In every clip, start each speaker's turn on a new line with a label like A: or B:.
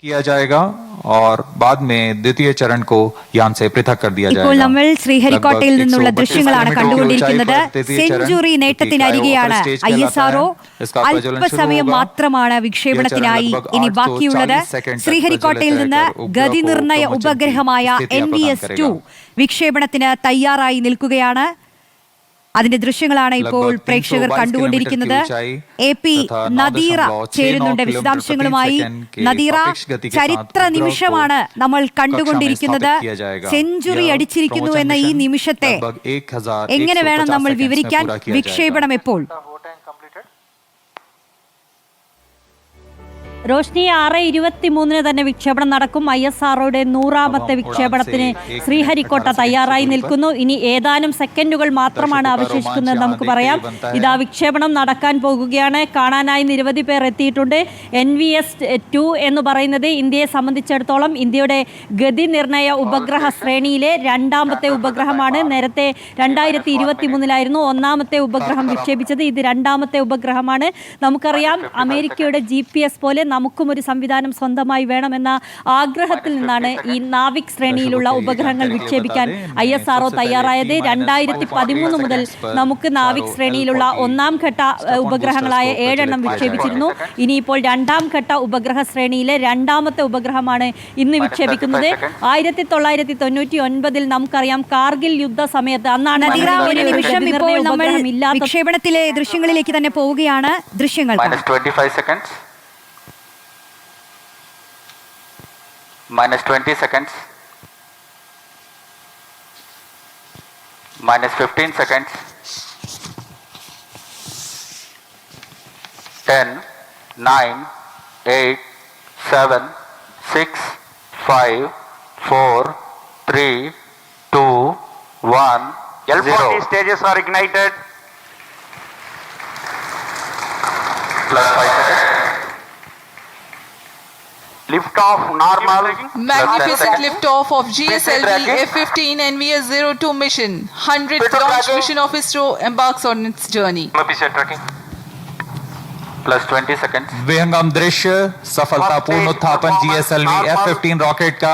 A: किया जाएगा और बाद में द्वितीय चरण को यान से पृथक कर दिया
B: ഇപ്പോൾ
A: जाएगा
B: നമ്മൾ ശ്രീഹരിക്കോട്ടയിൽ
A: लगभग
B: നിന്നുള്ള
A: 132
B: ദൃശ്യങ്ങളാണ്
A: किलोमीटर की
B: കണ്ടുകൊണ്ടിരിക്കുന്നത്
A: ऊंचाई पर तृतीय चरण,
B: സെഞ്ചുറി
A: जो कि
B: നേട്ടത്തിനരികെയാണ്
A: flyover stage
B: ഐ
A: कहलाता
B: എസ് ആർഒ
A: है। इसका प्रज्वलन शुरू
B: അല്പസമയം
A: होगा।
B: മാത്രമാണ് വിക്ഷേപണത്തിനായി
A: ये चरण लगभग
B: ഇനി
A: 840
B: ബാക്കിയുള്ളത്
A: सेकंड तक
B: ശ്രീഹരിക്കോട്ടയിൽ
A: प्रज्वलित
B: നിന്ന്
A: रहकर उपग्रह
B: ഗതി
A: को
B: നിർണയ
A: क्रमचन की
B: ഉപഗ്രഹമായ
A: स्थितियां
B: എൻ വി
A: प्रदान
B: എസ് ടു
A: करेगा।
B: വിക്ഷേപണത്തിന് തയ്യാറായി നിൽക്കുകയാണ് അതിന്റെ ദൃശ്യങ്ങളാണ് ഇപ്പോൾ പ്രേക്ഷകർ കണ്ടുകൊണ്ടിരിക്കുന്നത്. എ പി നദീറ ചേരുന്നുണ്ട് വിശദാംശങ്ങളുമായി. നദീറ ചരിത്ര നിമിഷമാണ് നമ്മൾ കണ്ടുകൊണ്ടിരിക്കുന്നത്. സെഞ്ചുറി അടിച്ചിരിക്കുന്നു എന്ന ഈ നിമിഷത്തെ എങ്ങനെ വേണം നമ്മൾ വിവരിക്കാൻ? വിക്ഷേപണം എപ്പോൾ?
C: റോഷ്നി ആറ് ഇരുപത്തി മൂന്നിന് തന്നെ വിക്ഷേപണം നടക്കും. ഐ എസ് ആർഒയുടെ നൂറാമത്തെ വിക്ഷേപണത്തിന് ശ്രീഹരിക്കോട്ട തയ്യാറായി നിൽക്കുന്നു. ഇനി ഏതാനും സെക്കൻഡുകൾ മാത്രമാണ് അവശേഷിക്കുന്നത് നമുക്ക് പറയാം. ഇതാ വിക്ഷേപണം നടക്കാൻ പോകുകയാണ്. കാണാനായി നിരവധി പേർ എത്തിയിട്ടുണ്ട്. എൻ വി എസ് ടു എന്ന് പറയുന്നത് ഇന്ത്യയെ സംബന്ധിച്ചിടത്തോളം ഇന്ത്യയുടെ ഗതി നിർണയ ഉപഗ്രഹ ശ്രേണിയിലെ രണ്ടാമത്തെ ഉപഗ്രഹമാണ്. നേരത്തെ രണ്ടായിരത്തി ഇരുപത്തി മൂന്നിലായിരുന്നു ഒന്നാമത്തെ ഉപഗ്രഹം വിക്ഷേപിച്ചത്. ഇത് രണ്ടാമത്തെ ഉപഗ്രഹമാണ്. നമുക്കറിയാം അമേരിക്കയുടെ ജി പി എസ് പോലെ നമുക്കും ഒരു സംവിധാനം സ്വന്തമായി വേണമെന്ന ആഗ്രഹത്തിൽ നിന്നാണ് ഈ നാവിക് ശ്രേണിയിലുള്ള ഉപഗ്രഹങ്ങൾ വിക്ഷേപിക്കാൻ ഐ എസ് ആർഒ തയ്യാറായത് രണ്ടായിരത്തി പതിമൂന്ന് മുതൽ നമുക്ക് നാവിക് ശ്രേണിയിലുള്ള ഒന്നാം ഘട്ട ഉപഗ്രഹങ്ങളായ ഏഴെണ്ണം വിക്ഷേപിച്ചിരുന്നു. ഇനിയിപ്പോൾ രണ്ടാം ഘട്ട ഉപഗ്രഹ ശ്രേണിയിലെ രണ്ടാമത്തെ ഉപഗ്രഹമാണ് ഇന്ന് വിക്ഷേപിക്കുന്നത്. ആയിരത്തി തൊള്ളായിരത്തി തൊണ്ണൂറ്റി ഒൻപതിൽ നമുക്കറിയാം കാർഗിൽ യുദ്ധ സമയത്ത് അന്നാണ്
B: നിമിഷം ഇപ്പോൾ നമ്മൾ
C: ഇല്ലാത്ത
B: വിക്ഷേപണത്തിലെ ദൃശ്യങ്ങളിലേക്ക് തന്നെ പോവുകയാണ് ദൃശ്യങ്ങൾ.
D: Minus 25 seconds. Minus 20 seconds. Minus 15 seconds 10 9 8 7 6 5 4 3 2 1
E: L40 stages are ignited.
D: plus 5 seconds
E: lift off normal.
F: Magnificent
D: lift
F: off of gslv f15 nvs02 mission. 100
D: Petro
F: mission of isro embarks on its journey.
D: Plus 20 second
A: विहंगम दृश्य सफलतापूर्ण उत्थापन GSLV F fifteen rocket का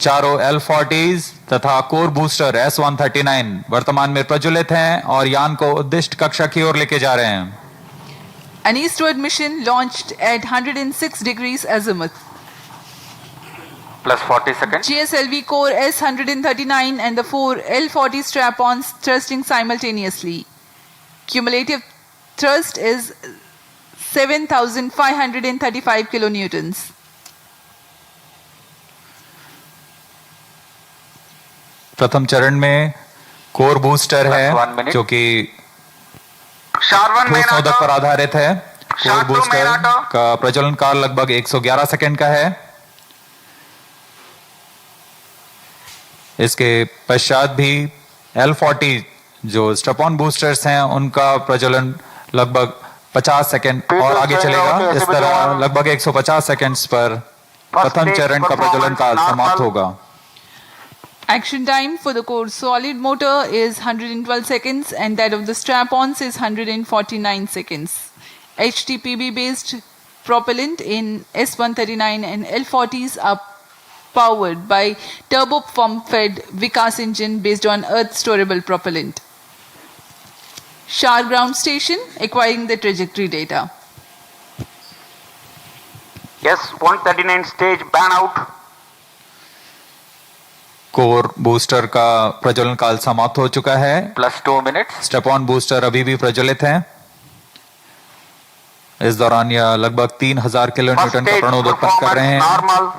A: चारों L forties तथा core booster S one thirty nine वर्तमान में प्रज्वलित हैं और यान को उद्दिष्ट कक्षा की ओर लेके जा रहे हैं।
F: An eastward mission launched at 106 degrees azimuth
D: plus 40 seconds
F: GSLV core S-139 and the four L-40 strap-ons thrusting simultaneously. Cumulative thrust is 7,535 kilonewtons.
A: प्रथम चरण में कोर बूस्टर है जो कि पर आधारित है कोर बूस्टर का प्रज्वलन काल लगभग 111 सेकंड का है इसके पश्चात भी एल फोर्टी जो स्टपॉन बूस्टर्स हैं उनका प्रज्वलन लगभग 50 सेकंड और आगे चलेगा इस तरह लगभग 150 सेकंड्स पर प्रथम चरण का प्रज्वलन काल समाप्त होगा
F: Action time for the core solid motor is 112 seconds and that of the strap-ons is 149 seconds. HTPB based propellant in S139 and L40s are powered by turbo pump fed Vikas engine based on earth storable propellant. Shar ground station acquiring the trajectory data.
E: S139 stage ban out.
A: Core booster का प्रज्वलन काल समाप्त हो चुका है
D: plus 2 minutes
A: स्टेपॉन booster अभी भी प्रज्वलित हैं इस दौरान यह लगभग 3000 किलो
E: First
A: न्यूटन का प्रणोद उत्पन्न कर रहे हैं
E: normal.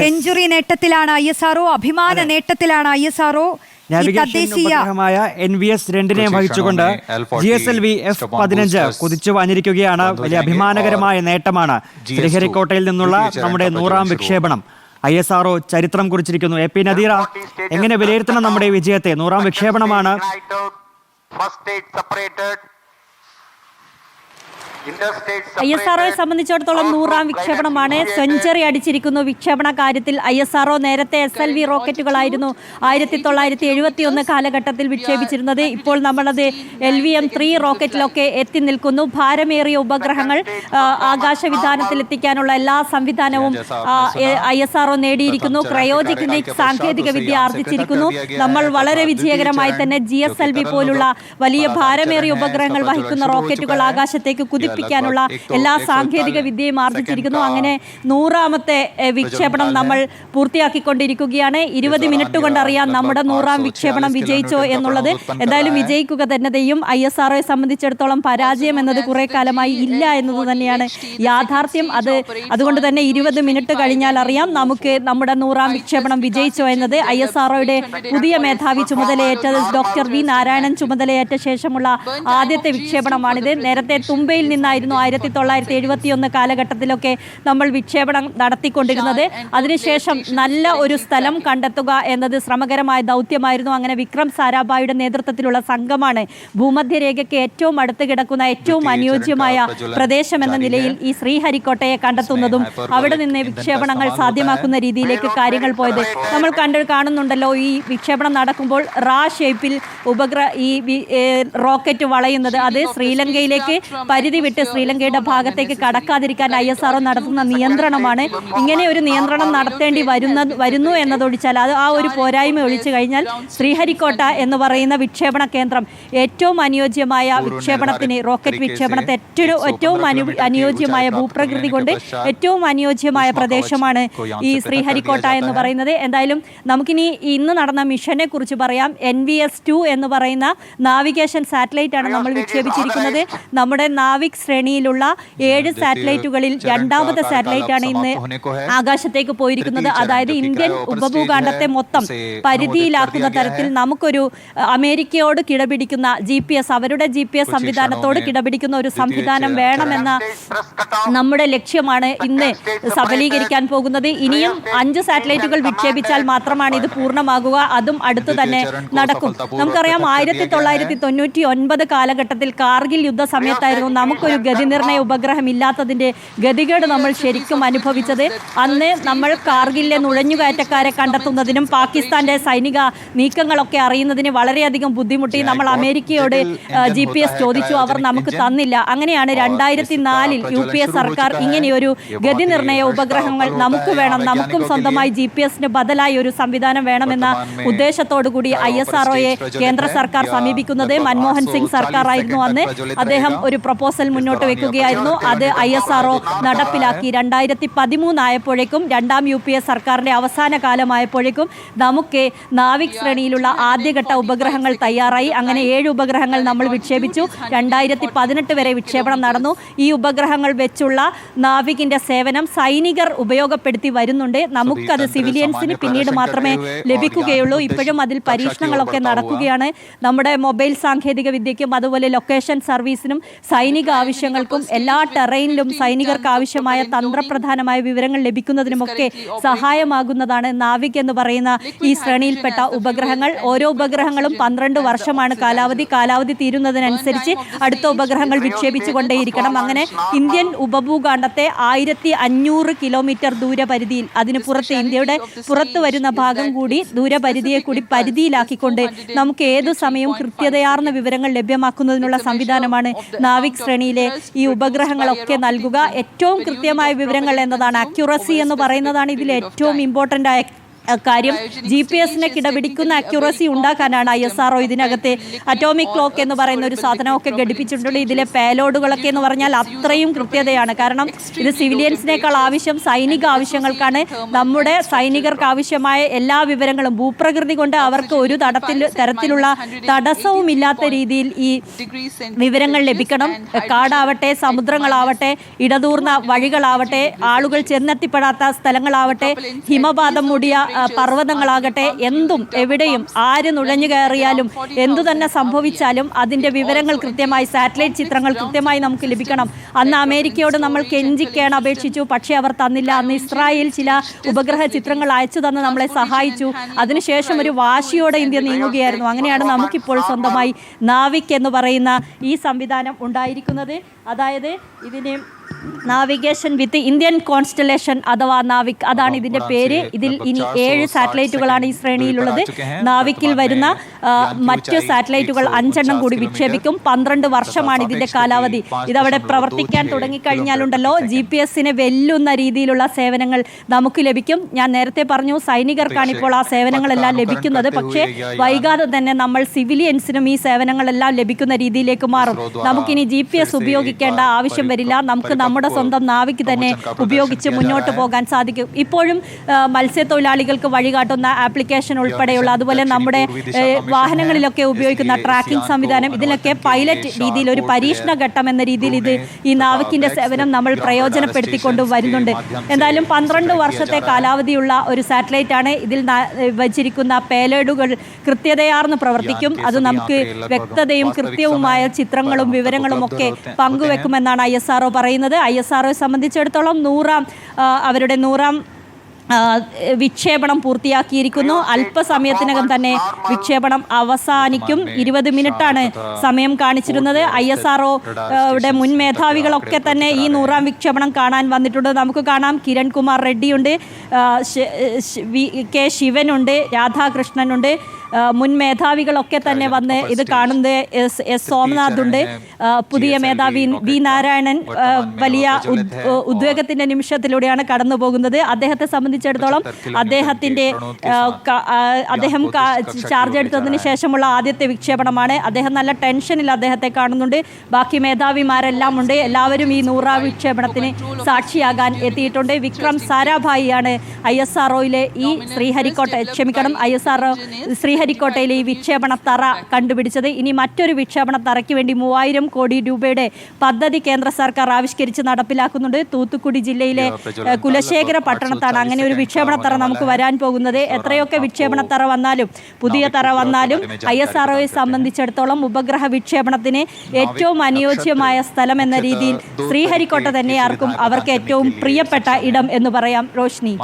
B: സെഞ്ചുറി നേട്ടത്തിലാണ് ഐ എസ് ആർഒ അഭിമാന നേട്ടത്തിലാണ് ഐ എസ് ആർഒ
G: ഉപഗ്രഹമായ എൻ വി എസ് രണ്ടിനെ വഹിച്ചുകൊണ്ട്
A: ക്ഷണങ്ങളിൽ L40
G: G S L V
A: F
G: പതിനഞ്ച് കുതിച്ചു വന്നിരിക്കുകയാണ്. വലിയ അഭിമാനകരമായ നേട്ടമാണ്. ശ്രീഹരിക്കോട്ടയിൽ നിന്നുള്ള നമ്മുടെ നൂറാം വിക്ഷേപണം. ഐ എസ് ആർഒ ചരിത്രം കുറിച്ചിരിക്കുന്നു. എ പി നദീറ എങ്ങനെ വിലയിരുത്തണം നമ്മുടെ വിജയത്തെ? നൂറാം വിക്ഷേപണമാണ്.
E: First state ignited.
C: I S ആർഒയെ സംബന്ധിച്ചിടത്തോളം നൂറാം വിക്ഷേപണമാണ്. സെഞ്ചറി അടിച്ചിരിക്കുന്നു വിക്ഷേപണ കാര്യത്തിൽ. ഐ എസ് ആർഒ നേരത്തെ എസ് എൽ വി റോക്കറ്റുകളായിരുന്നു ആയിരത്തി തൊള്ളായിരത്തി എഴുപത്തി ഒന്ന് കാലഘട്ടത്തിൽ വിക്ഷേപിച്ചിരുന്നത്. ഇപ്പോൾ നമ്മളത് എൽ വി എം ത്രീ റോക്കറ്റിലൊക്കെ എത്തി നിൽക്കുന്നു. ഭാരമേറിയ ഉപഗ്രഹങ്ങൾ ആകാശ ആകാശവിധാനത്തിൽ എത്തിക്കാനുള്ള എല്ലാ സംവിധാനവും ഐ എസ് ആർഒ നേടിയിരിക്കുന്നു. ക്രയോജിക് സാങ്കേതിക വിദ്യ ആർജിച്ചിരിക്കുന്നു. നമ്മൾ വളരെ വിജയകരമായി തന്നെ ജി എസ് എൽ വി പോലുള്ള വലിയ ഭാരമേറിയ ഉപഗ്രഹങ്ങൾ വഹിക്കുന്ന റോക്കറ്റുകൾ ആകാശത്തേക്ക് കുതിപ്പിക്കാനുള്ള എല്ലാ സാങ്കേതിക വിദ്യയും ആർജിച്ചിരിക്കുന്നു അങ്ങനെ നൂറാമത്തെ വിക്ഷേപണം നമ്മൾ പൂർത്തിയാക്കിക്കൊണ്ടിരിക്കുകയാണ് ഇരുപത് മിനിറ്റ് കൊണ്ട് അറിയാം നമ്മുടെ നൂറാം വിക്ഷേപണം വിജയിച്ചോ എന്നുള്ളത് എന്തായാലും വിജയിക്കുക തന്നെയും ഐ എസ് ആർഒയെ സംബന്ധിച്ചിടത്തോളം പരാജയം എന്നത് കുറെ കാലമായി ഇല്ല എന്നത് തന്നെയാണ് യാഥാർത്ഥ്യം അത് അതുകൊണ്ട് തന്നെ ഇരുപത് മിനിറ്റ് കഴിഞ്ഞാൽ അറിയാം നമുക്ക് നമ്മുടെ നൂറാം വിക്ഷേപണം വിജയിച്ചോ എന്നത് ഐ എസ് ആർഒയുടെ പുതിയ മേധാവി ചുമതലയേറ്റത് ഡോക്ടർ വി നാരായണൻ ചുമതലയേറ്റ ശേഷമുള്ള ആദ്യത്തെ വിക്ഷേപണമാണിത് നേരത്തെ തുമ്പയിൽ നിന്നായിരുന്നു ആയിരത്തി തൊള്ളായിരത്തി എഴുപത്തി ഒന്ന് കാലഘട്ടത്തിലൊക്കെ നമ്മൾ വിക്ഷേപണം നടത്തിക്കൊണ്ടിരുന്നത്. അതിനുശേഷം നല്ല ഒരു സ്ഥലം കണ്ടെത്തുക എന്നത് ശ്രമകരമായ ദൗത്യമായിരുന്നു. അങ്ങനെ വിക്രം സാരാഭായിയുടെ നേതൃത്വത്തിലുള്ള സംഘമാണ് ഭൂമധ്യരേഖയ്ക്ക് ഏറ്റവും അടുത്ത് കിടക്കുന്ന ഏറ്റവും അനുയോജ്യമായ പ്രദേശം എന്ന നിലയിൽ ഈ ശ്രീഹരിക്കോട്ടയെ കണ്ടെത്തുന്നതും അവിടെ നിന്ന് വിക്ഷേപണങ്ങൾ സാധ്യമാക്കുന്ന രീതിയിലേക്ക് കാര്യങ്ങൾ പോയത് നമ്മൾ കണ്ട് കാണുന്നുണ്ടല്ലോ ഈ വിക്ഷേപണം നടക്കുമ്പോൾ റാ ഷേപ്പിൽ ഉപഗ്രഹ ഈ റോക്കറ്റ് വളയുന്നത്. അത് ശ്രീലങ്കയിലേക്ക് പരിധി വിട്ട് ശ്രീലങ്കയുടെ ഭാഗത്തേക്ക് കടക്കാതിരിക്കാൻ ഐ എസ് ആർ നടത്തുന്ന നിയന്ത്രണമാണ്. ഇങ്ങനെ ഒരു നിയന്ത്രണം നടത്തേണ്ടി വരുന്ന വരുന്നു എന്നതൊഴിച്ചാൽ അത് ആ ഒരു പോരായ്മ ഒഴിച്ചു കഴിഞ്ഞാൽ ശ്രീഹരിക്കോട്ട എന്ന് പറയുന്ന വിക്ഷേപണ കേന്ദ്രം ഏറ്റവും അനുയോജ്യമായ വിക്ഷേപണത്തിന് റോക്കറ്റ് വിക്ഷേപണത്തെ ഏറ്റവും ഏറ്റവും അനു അനുയോജ്യമായ ഭൂപ്രകൃതി കൊണ്ട് ഏറ്റവും അനുയോജ്യമായ പ്രദേശമാണ് ഈ ശ്രീഹരിക്കോട്ട എന്ന് പറയുന്നത്. എന്തായാലും നമുക്കിനി ഇന്ന് നടന്ന മിഷനെ കുറിച്ച് പറയാം. എൻ വി എസ് ടു എന്ന് പറയുന്ന നാവിഗേഷൻ സാറ്റലൈറ്റ് ആണ് നമ്മൾ വിക്ഷേപിച്ചിരിക്കുന്നത്. നമ്മുടെ നാവിക് ശ്രേണിയിലുള്ള ഏഴ് സാറ്റലൈറ്റുകളിൽ രണ്ടാമത്തെ സാറ്റലൈറ്റ് ആണ് ഇന്ന് ആകാശത്തേക്ക് പോയിരിക്കുന്നത്. അതായത് ഇന്ത്യൻ ഉപഭൂഖണ്ഡത്തെ മൊത്തം പരിധിയിലാക്കുന്ന തരത്തിൽ നമുക്കൊരു അമേരിക്കയോട് കിടപിടിക്കുന്ന ജി പി എസ് അവരുടെ ജി പി എസ് സംവിധാനത്തോട് കിടപിടിക്കുന്ന ഒരു സംവിധാനം വേണമെന്ന നമ്മുടെ ലക്ഷ്യമാണ് ഇന്ന് സഫലീകരിക്കാൻ പോകുന്നത്. ഇനിയും അഞ്ച് സാറ്റലൈറ്റുകൾ വിക്ഷേപിച്ചാൽ മാത്രമാണ് ഇത് പൂർണമാകുക. അതും അടുത്തു തന്നെ നടക്കും. നമുക്കറിയാം ആയിരത്തി തൊള്ളായിരത്തി തൊണ്ണൂറ്റി ഒൻപത് കാലഘട്ടത്തിൽ കാർഗിൽ യുദ്ധ സമയത്തായിരുന്നു നമുക്കൊരു ഗതിനിർണയ ഉപഗ്രഹം ഇല്ലാത്തതിന്റെ ഗതികേട് നമ്മൾ ശരിക്കും അനുഭവിച്ചത്. അന്ന് നമ്മൾ കാർഗിലിലെ നുഴഞ്ഞുകയറ്റക്കാരെ കണ്ടെത്തുന്നതിനും പാകിസ്ഥാന്റെ സൈനിക നീക്കങ്ങളൊക്കെ അറിയുന്നതിന് വളരെയധികം ബുദ്ധിമുട്ടി നമ്മൾ അമേരിക്കയോട് ജി പി എസ് ചോദിച്ചു. അവർ നമുക്ക് തന്നില്ല. അങ്ങനെയാണ് രണ്ടായിരത്തി നാലിൽ യു പി എ സർക്കാർ ഇങ്ങനെയൊരു ഗതി നിർണയ ഉപഗ്രഹങ്ങൾ നമുക്ക് വേണം നമുക്കും സ്വന്തമായി ജി പി എസിന് ബദലായി ഒരു സംവിധാനം വേണമെന്ന ഉദ്ദേശത്തോടുകൂടി ഐ എസ് ആർഒയെ കേന്ദ്ര സർക്കാർ സമീപിക്കുന്നത് മൻമോഹൻ സിംഗ് സർക്കാർ ആയിരുന്നു അന്ന്. അദ്ദേഹം ഒരു പ്രപ്പോസൽ മുന്നോട്ട് വെക്കുകയായിരുന്നു. അത് ഐ എസ് ആർഒ നടപ്പിലാക്കി. രണ്ടായിരത്തി പതിമൂന്നായപ്പോഴേക്കും രണ്ടാം യു പി എ സർക്കാരിന്റെ അവസാന കാലമായപ്പോഴേക്കും നമുക്ക് നാവിക് ശ്രേണിയിലുള്ള ആദ്യഘട്ട ഉപഗ്രഹങ്ങൾ തയ്യാറായി. അങ്ങനെ ഏഴ് ഉപഗ്രഹങ്ങൾ നമ്മൾ വിക്ഷേപിച്ചു. രണ്ടായിരത്തി പതിനെട്ട് വരെ വിക്ഷേപണം നടന്നു. ഈ ഉപഗ്രഹങ്ങൾ വെച്ചുള്ള നാവികിന്റെ സേവനം സൈനികർ ഉപയോഗപ്പെടുത്തി വരുന്നുണ്ട്. നമുക്കത് സിവിലിയൻസിന് പിന്നീട് മാത്രമേ ലഭിക്കുകയുള്ളൂ. ഇപ്പോഴും അതിൽ പരീക്ഷണങ്ങളൊക്കെ നടക്കുകയാണ്. നമ്മുടെ മൊബൈൽ സാങ്കേതിക വിദ്യയ്ക്കും അതുപോലെ ലൊക്കേഷൻ സർവീസിനും സൈനിക ആവശ്യങ്ങൾക്കും എല്ലാ ടെറൈനിലും സൈനികർക്ക് ആവശ്യമായ തന്ത്രപ്രധാനമായ വിവരങ്ങൾ ലഭിക്കുന്നതിനുമൊക്കെ സഹായമാകുന്നതാണ് നാവിക് എന്ന് പറയുന്ന ഈ ശ്രേണിയിൽപ്പെട്ട ഉപഗ്രഹങ്ങൾ. ഓരോ ഉപഗ്രഹങ്ങളും പന്ത്രണ്ട് വർഷമാണ് കാലാവധി. കാലാവധി തീരുന്നതിനനുസരിച്ച് അടുത്ത ഉപഗ്രഹങ്ങൾ വിക്ഷേപിച്ചുകൊണ്ടേയിരിക്കണം. അങ്ങനെ ഇന്ത്യൻ ഉപഭൂഖണ്ഡത്തെ ആയിരത്തി അഞ്ഞൂറ് കിലോമീറ്റർ ദൂരപരിധിയിൽ അതിന് പുറത്ത് ഇന്ത്യയുടെ പുറത്തു വരുന്ന ഭാഗം കൂടി ദൂരപരിധിയെ കൂടി പരിധിയിലാക്കിക്കൊണ്ട് നമുക്ക് ഏതു സമയവും കൃത്യതയാർന്ന വിവരങ്ങൾ ലഭ്യമാക്കുന്നതിനുള്ള സംവിധാനമാണ് നാവിക് ശ്രേണിയിലെ ഈ ഉപഗ്രഹങ്ങളൊക്കെ നൽകുക ഏറ്റവും കൃത്യമായ വിവരങ്ങൾ എന്നതാണ്. അക്യുറസി എന്ന് പറയുന്നതാണ് ഇതിൽ ഏറ്റവും ഇമ്പോർട്ടന്റ് ആയ കാര്യം ജി പി എസിനെ കിടപിടിക്കുന്ന അക്യുറസി ഉണ്ടാക്കാനാണ് ഐ എസ് ആർഒ ഇതിനകത്തെ അറ്റോമിക് ക്ലോക്ക് എന്ന് പറയുന്ന ഒരു സാധനമൊക്കെ ഘടിപ്പിച്ചിട്ടുണ്ട്. ഇതിലെ പേലോഡുകളൊക്കെ എന്ന് പറഞ്ഞാൽ അത്രയും കൃത്യതയാണ്. കാരണം ഇത് സിവിലിയൻസിനേക്കാൾ ആവശ്യം സൈനിക ആവശ്യങ്ങൾക്കാണ്. നമ്മുടെ സൈനികർക്ക് ആവശ്യമായ എല്ലാ വിവരങ്ങളും ഭൂപ്രകൃതി കൊണ്ട് അവർക്ക് ഒരു തടത്തിൽ തരത്തിലുള്ള തടസ്സവും ഇല്ലാത്ത രീതിയിൽ ഈ വിവരങ്ങൾ ലഭിക്കണം. കാടാവട്ടെ സമുദ്രങ്ങളാവട്ടെ ഇടതൂർന്ന വഴികളാവട്ടെ ആളുകൾ ചെന്നെത്തിപ്പെടാത്ത സ്ഥലങ്ങളാവട്ടെ ഹിമപാതം മൂടിയ പർവതങ്ങളാകട്ടെ എന്തും എവിടെയും ആര് നുഴഞ്ഞു കയറിയാലും എന്തു തന്നെ സംഭവിച്ചാലും അതിന്റെ വിവരങ്ങൾ കൃത്യമായി സാറ്റലൈറ്റ് ചിത്രങ്ങൾ കൃത്യമായി നമുക്ക് ലഭിക്കണം. അന്ന് അമേരിക്കയോട് നമ്മൾ കെഞ്ചിക്കേൺ അപേക്ഷിച്ചു. പക്ഷേ അവർ തന്നില്ല. അന്ന് ഇസ്രായേൽ ചില ഉപഗ്രഹ ചിത്രങ്ങൾ അയച്ചു തന്ന് നമ്മളെ സഹായിച്ചു. അതിനുശേഷം ഒരു വാശിയോടെ ഇന്ത്യ നീങ്ങുകയായിരുന്നു. അങ്ങനെയാണ് നമുക്കിപ്പോൾ സ്വന്തമായി നാവിക് എന്ന് പറയുന്ന ഈ സംവിധാനം ഉണ്ടായിരിക്കുന്നത്. അതായത് ഇതിന് നാവിഗേഷൻ വിത്ത് ഇന്ത്യൻ കോൺസ്റ്റലേഷൻ അഥവാ നാവിക് അതാണ് ഇതിന്റെ പേര്. ഇതിൽ ഇനി ഏഴ് സാറ്റലൈറ്റുകളാണ് ഈ ശ്രേണിയിലുള്ളത്. നാവിക്കിൽ വരുന്ന മറ്റ് സാറ്റലൈറ്റുകൾ അഞ്ചെണ്ണം കൂടി വിക്ഷേപിക്കും. പന്ത്രണ്ട് വർഷമാണ് ഇതിന്റെ കാലാവധി. ഇതവിടെ പ്രവർത്തിക്കാൻ തുടങ്ങിക്കഴിഞ്ഞാലുണ്ടല്ലോ ജി പി എസിനെ വെല്ലുന്ന രീതിയിലുള്ള സേവനങ്ങൾ നമുക്ക് ലഭിക്കും. ഞാൻ നേരത്തെ പറഞ്ഞു സൈനികർക്കാണ് ഇപ്പോൾ ആ സേവനങ്ങളെല്ലാം ലഭിക്കുന്നത്. പക്ഷേ വൈകാതെ തന്നെ നമ്മൾ സിവിലിയൻസിനും ഈ സേവനങ്ങളെല്ലാം ലഭിക്കുന്ന രീതിയിലേക്ക് മാറും. നമുക്കിനി ജി പി എസ് ഉപയോഗിക്കേണ്ട ആവശ്യം വരില്ല. നമുക്ക് നമ്മുടെ സ്വന്തം നാവിക്ക് തന്നെ ഉപയോഗിച്ച് മുന്നോട്ട് പോകാൻ സാധിക്കും. ഇപ്പോഴും മത്സ്യത്തൊഴിലാളികൾക്ക് വഴികാട്ടുന്ന ആപ്ലിക്കേഷൻ ഉൾപ്പെടെയുള്ള അതുപോലെ നമ്മുടെ വാഹനങ്ങളിലൊക്കെ ഉപയോഗിക്കുന്ന ട്രാക്കിംഗ് സംവിധാനം. ഇതിലൊക്കെ പൈലറ്റ് രീതിയിൽ ഒരു പരീക്ഷണ ഘട്ടം എന്ന രീതിയിൽ ഇത് ഈ നാവിക്കിന്റെ സേവനം നമ്മൾ പ്രയോജനപ്പെടുത്തിക്കൊണ്ട് വരുന്നുണ്ട്. എന്തായാലും പന്ത്രണ്ട് വർഷത്തെ കാലാവധിയുള്ള ഒരു സാറ്റലൈറ്റ് ആണ് ഇതിൽ വച്ചിരിക്കുന്ന പേലേഡുകൾ കൃത്യതയാർന്ന് പ്രവർത്തിക്കും. അത് നമുക്ക് വ്യക്തതയും കൃത്യവുമായ ചിത്രങ്ങളും വിവരങ്ങളും ഒക്കെ പങ്കുവെക്കുമെന്നാണ് ഐ എസ് ആർ പറയുന്നത്. ഐ എസ് ആർ സംബന്ധിച്ചിടത്തോളം നൂറാം ആ, അവരുടെ നൂറാം വിക്ഷേപണം പൂർത്തിയാക്കിയിരിക്കുന്നു. അല്പസമയത്തിനകം തന്നെ വിക്ഷേപണം അവസാനിക്കും. ഇരുപത് മിനിറ്റാണ് സമയം കാണിച്ചിരുന്നത്. ഐ എസ് ആർ മുൻ മേധാവികളൊക്കെ തന്നെ ഈ നൂറാം വിക്ഷേപണം കാണാൻ വന്നിട്ടുണ്ട്. നമുക്ക് കാണാം. കിരൺ കുമാർ റെഡ്ഡിയുണ്ട് കെ ശിവനുണ്ട്. രാധാകൃഷ്ണനുണ്ട്. മുൻ മേധാവികളൊക്കെ തന്നെ വന്ന് ഇത് കാണുന്നത് എസ് എസ് സോമനാഥ് ഉണ്ട്. പുതിയ മേധാവി വി നാരായണൻ വലിയ ഉദ്വേഗത്തിന്റെ നിമിഷത്തിലൂടെയാണ് കടന്നു പോകുന്നത് അദ്ദേഹത്തെ സംബന്ധിച്ചിടത്തോളം അദ്ദേഹത്തിന്റെ അദ്ദേഹം ചാർജ് എടുത്തതിന് ശേഷമുള്ള ആദ്യത്തെ വിക്ഷേപണമാണ്. അദ്ദേഹം നല്ല ടെൻഷനിൽ അദ്ദേഹത്തെ കാണുന്നുണ്ട്. ബാക്കി മേധാവിമാരെല്ലാം ഉണ്ട്. എല്ലാവരും ഈ നൂറാം വിക്ഷേപണത്തിന് സാക്ഷിയാകാൻ എത്തിയിട്ടുണ്ട്. വിക്രം സാരാഭായിയാണ് ഐ എസ് ആർ ഈ ശ്രീഹരിക്കോട്ട ക്ഷമിക്കണം. ഐ എസ് ആർ ശ്രീഹരിക്കോട്ടയിലെ ഈ വിക്ഷേപണ തറ കണ്ടുപിടിച്ചത്. ഇനി മറ്റൊരു വിക്ഷേപണ തറയ്ക്ക് വേണ്ടി മൂവായിരം കോടി രൂപയുടെ പദ്ധതി കേന്ദ്ര സർക്കാർ ആവിഷ്കരിച്ച് നടപ്പിലാക്കുന്നുണ്ട്. തൂത്തുക്കുടി ജില്ലയിലെ കുലശേഖര പട്ടണത്താണ് അങ്ങനെ ഒരു വിക്ഷേപണ തറ നമുക്ക് വരാൻ പോകുന്നത്. എത്രയൊക്കെ വിക്ഷേപണ തറ വന്നാലും പുതിയ തറ വന്നാലും ഐ എസ് ആർ ഒയെ സംബന്ധിച്ചിടത്തോളം ഉപഗ്രഹ വിക്ഷേപണത്തിന് ഏറ്റവും അനുയോജ്യമായ സ്ഥലം എന്ന രീതിയിൽ ശ്രീഹരിക്കോട്ട തന്നെ ആർക്കും അവർക്ക് ഏറ്റവും പ്രിയപ്പെട്ട ഇടം എന്ന് പറയാം. റോഷ്നി.